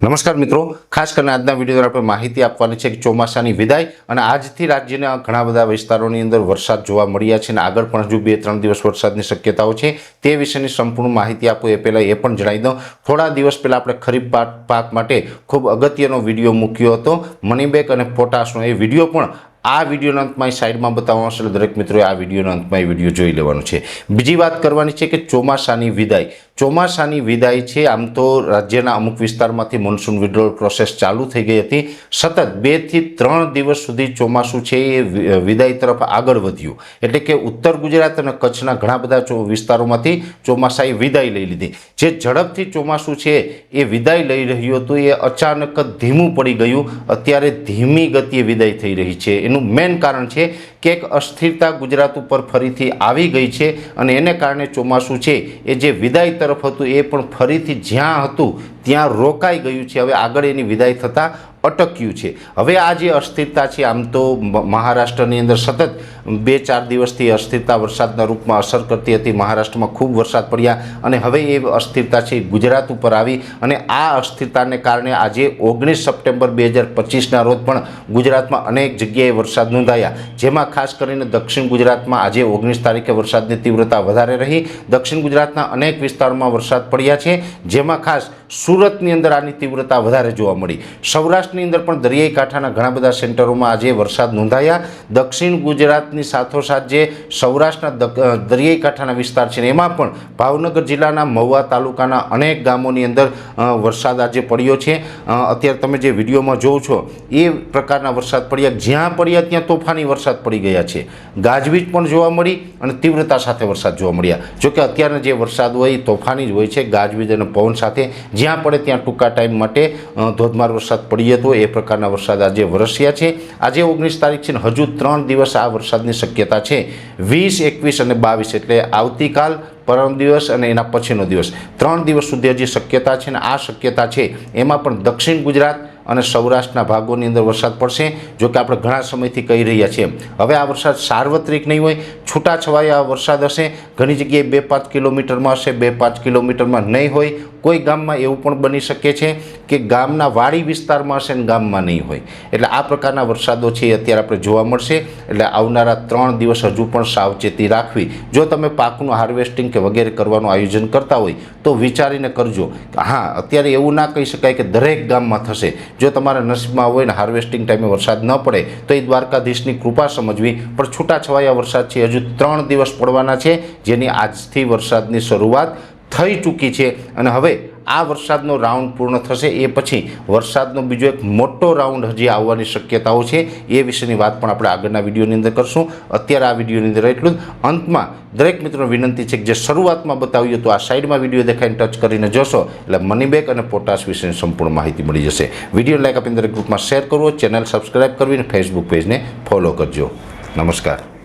નમસ્કાર મિત્રો. ખાસ કરીને આજના વીડિયો આપણે માહિતી આપવાની છે કે ચોમાસાની વિદાય અને આજથી રાજ્યના ઘણા બધા વિસ્તારોની અંદર વરસાદ જોવા મળ્યા છે અને આગળ પણ હજુ બે ત્રણ દિવસ વરસાદની શક્યતાઓ છે. તે વિશેની સંપૂર્ણ માહિતી આપું. એ પહેલાં એ પણ જણાવી દઉં. થોડા દિવસ પહેલાં આપણે ખરીફ પાક પાક માટે ખૂબ અગત્યનો વીડિયો મૂક્યો હતો. મનીબેગ અને પોટાશનો એ વીડિયો પણ આ વિડીયોના અંતમાં સાઈડમાં બતાવવાનું છે દરેક મિત્રોએ આ વિડીયોના અંતમાં એ વીડિયો જોઈ લેવાનો છે. બીજી વાત કરવાની છે કે ચોમાસાની વિદાય. ચોમાસાની વિદાય છે. આમ તો રાજ્યના અમુક વિસ્તારમાંથી મોન્સૂન વિડ્રોલ પ્રોસેસ ચાલુ થઈ ગઈ હતી. સતત બેથી ત્રણ દિવસ સુધી ચોમાસું છે એ વિદાય તરફ આગળ વધ્યું. એટલે કે ઉત્તર ગુજરાત અને કચ્છના ઘણા બધા વિસ્તારોમાંથી ચોમાસાએ વિદાય લઈ લીધી. જે ઝડપથી ચોમાસું છે એ વિદાય લઈ રહ્યું હતું, એ અચાનક જ ધીમું પડી ગયું. અત્યારે ધીમી ગતિએ વિદાય થઈ રહી છે. એનું મેઇન કારણ છે કે એક અસ્થિરતા ગુજરાત ઉપર ફરીથી આવી ગઈ છે અને એને કારણે ચોમાસું છે એ જે વિદાય તરફ હતું, એ પણ ફરીથી જ્યાં હતું, ત્યાં રોકાઈ ગયું છે. હવે આગળ એની વિદાય થતાં અટક્યું છે. હવે આ જે અસ્થિરતા છે, આમ તો મહારાષ્ટ્રની અંદર સતત બે ચાર દિવસથી અસ્થિરતા વરસાદના રૂપમાં અસર કરતી હતી. મહારાષ્ટ્રમાં ખૂબ વરસાદ પડ્યા અને હવે એ અસ્થિરતા છે ગુજરાત ઉપર આવી અને આ અસ્થિરતાને કારણે આજે ઓગણીસ સપ્ટેમ્બર બે હજાર પચીસના રોજ પણ ગુજરાતમાં અનેક જગ્યાએ વરસાદ નોંધાયા. જેમાં ખાસ કરીને દક્ષિણ ગુજરાતમાં આજે ઓગણીસ તારીખે વરસાદની તીવ્રતા વધારે રહી. દક્ષિણ ગુજરાતના અનેક વિસ્તારોમાં વરસાદ પડ્યા છે. જેમાં ખાસ સુરતની અંદર આની તીવ્રતા વધારે જોવા મળી. સૌરાષ્ટ્રની અંદર પણ દરિયાઈ કાંઠાના ઘણા બધા સેન્ટરોમાં આજે વરસાદ નોંધાયા. દક્ષિણ ગુજરાતની સાથોસાથ જે સૌરાષ્ટ્રના દરિયાઈ કાંઠાના વિસ્તાર છે એમાં પણ ભાવનગર જિલ્લાના મહુવા તાલુકાના અનેક ગામોની અંદર વરસાદ આજે પડ્યો છે. અત્યારે તમે જે વિડીયોમાં જોવો છો, એ પ્રકારના વરસાદ પડ્યા. જ્યાં પડ્યા ત્યાં તોફાની વરસાદ પડી ગયા છે. ગાજવીજ પણ જોવા મળી અને તીવ્રતા સાથે વરસાદ જોવા મળ્યા. જોકે અત્યારના જે વરસાદ હોય એ તોફાની જ હોય છે, ગાજવીજ અને પવન સાથે જ્યાં પડે ત્યાં ટૂંકા ટાઈમ માટે ધોધમાર વરસાદ પડી હતો એ પ્રકારના વરસાદ આજે વરસ્યા છે. આજે ઓગણીસ તારીખ છે ને હજુ ત્રણ દિવસ આ વરસાદની શક્યતા છે. વીસ, એકવીસ અને બાવીસ એટલે આવતીકાલ, પરમ દિવસ અને એના પછીનો દિવસ. ત્રણ દિવસ સુધી હજી શક્યતા છે ને આ શક્યતા છે, એમાં પણ દક્ષિણ ગુજરાત અને સૌરાષ્ટ્રના ભાગોની અંદર વરસાદ પડશે જો કે આપણે ઘણા સમયથી કહી રહ્યા છીએ. હવે આ વરસાદ સાર્વત્રિક નહીં હોય, છૂટાછવાયા વરસાદ હશે, ઘણી જગ્યાએ બે પાંચ કિલોમીટરમાં હશે, બે પાંચ કિલોમીટરમાં નહીં હોય. કોઈ ગામમાં એવું પણ બની શકે છે. કે ગામના વાડી વિસ્તારમાં હશે ને ગામમાં નહીં હોય. એટલે આ પ્રકારના વરસાદો છે અત્યારે આપણે જોવા મળશે. એટલે આવનારા ત્રણ દિવસ હજુ પણ સાવચેતી રાખવી. જો તમે પાકનું હાર્વેસ્ટિંગ કે વગેરે કરવાનું આયોજન કરતા હોય, તો વિચારીને કરજો હા, અત્યારે એવું ના કહી શકાય કે દરેક ગામમાં થશે. જો તમારા નસીબમાં હોય ને હાર્વેસ્ટિંગ ટાઈમે વરસાદ ન પડે, તો એ દ્વારકાધીશની કૃપા સમજવી. પણ છૂટાછવાયા વરસાદ છે, હજુ ત્રણ દિવસ પડવાના છે, જેની આજથી વરસાદની શરૂઆત થઈ ચૂકી છે. અને હવે આ વરસાદનો રાઉન્ડ પૂર્ણ થશે એ પછી વરસાદનો બીજો એક મોટો રાઉન્ડ હજી આવવાની શક્યતાઓ છે એ વિશેની વાત પણ આપણે આગળના વિડીયોની અંદર કરશું. અત્યારે આ વિડીયોની અંદર એટલું જ. અંતમાં દરેક મિત્રોને વિનંતી છે કે જે શરૂઆતમાં બતાવ્યું હતું, આ સાઈડમાં વીડિયો દેખાઈને ટચ કરીને જોશો, એટલે મનીબેગ અને પોટાશ વિશેની સંપૂર્ણ માહિતી મળી જશે. વીડિયો લાઈક આપીને દરેક ગ્રુપમાં શેર કરવો, ચેનલ સબસ્ક્રાઈબ કરવી અને ફેસબુક પેજને ફોલો કરજો. નમસ્કાર.